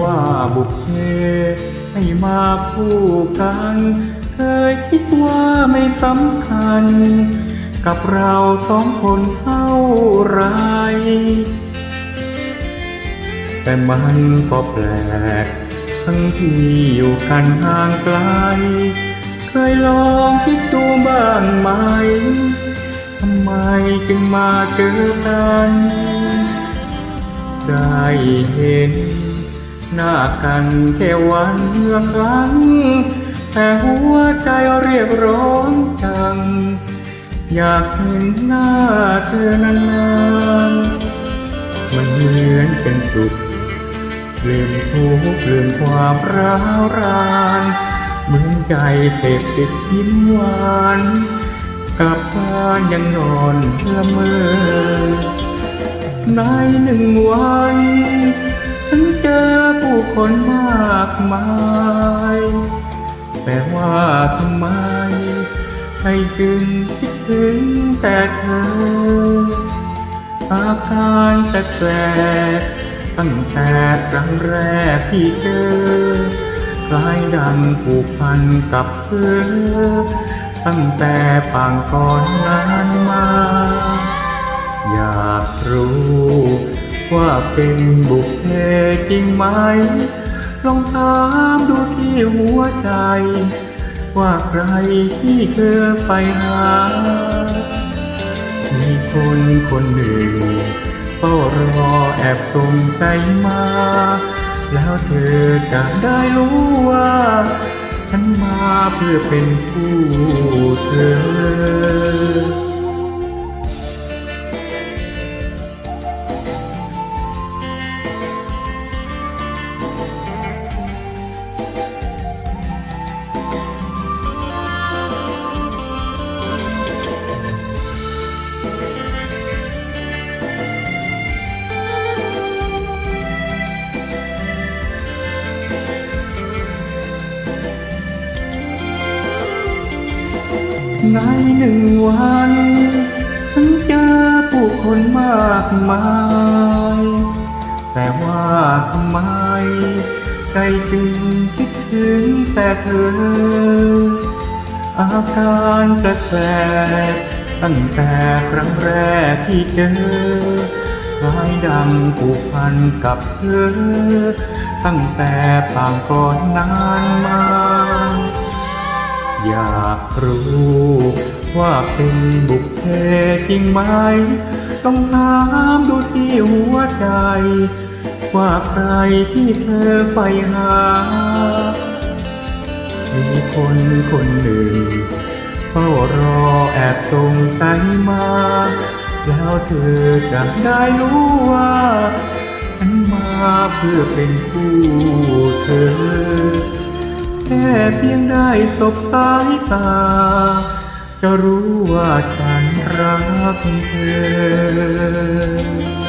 ว่าบุพเพให้มาคู่กัน เคยคิดว่าไม่สำคัญ กับเราสองคนเท่าไร แต่มันก็แปลก ทั้งที่อยู่กันห่างไกล เคยลองคิดดูบ้างไหมทำไมจึงมาเจอกัน ได้เห็น หน้ากันแค่วันเมื่อครั้งแต่หัวใจเรียกร้องจัง อยากเห็นหน้าเธอนานๆมันเหมือนเป็นสุขลืมทุกข์ลืมความร้าวรานเหมือนใจเสพติดยิ้มหวานกลับบ้านยังนอนละเมอในหนึ่งวัน ฉันเจอผู้คนมากมาย แต่ว่าทำไมใครจึงคิดถึงแต่เธอ อาการแปลกๆตั้งแต่ครั้งแรกที่เจอ คล้ายดังผูกพันกับเธอ ตั้งแต่ปางก่อนนั้นมา ว่าเป็นบุพเพจริงไหม ลองถามดูที่หัวใจ ว่าใครที่เธอไปหา มีคนคนหนึ่งเฝ้ารอแอบส่งใจมา แล้วเธอจะได้รู้ว่า ฉันมาเพื่อเป็นผู้เธอ ในหนึ่งวัน ฉันเจอผู้คนมากมาย แต่ว่าทำไม ใจจึงคิดถึงแต่เธอ อาการแปลกๆตั้งแต่ครั้งแรกที่เจอคล้ายดังผูกพันกับเธอ ตั้งแต่ปางก่อนนานมาากรู้ว่าเป็นบุพเพจริงไหม ต้องถามดูที่หัวใจ ว่าใครที่เธอไปหา มีคนคนหนึ่งเฝ้ารอแอบส่งใจมา แล้วเธอจะได้รู้ว่าฉันมาเพื่อเป็นผู้เธอ ค่เพียงได้สบสายตา จะรู้ว่าฉันรักเธอ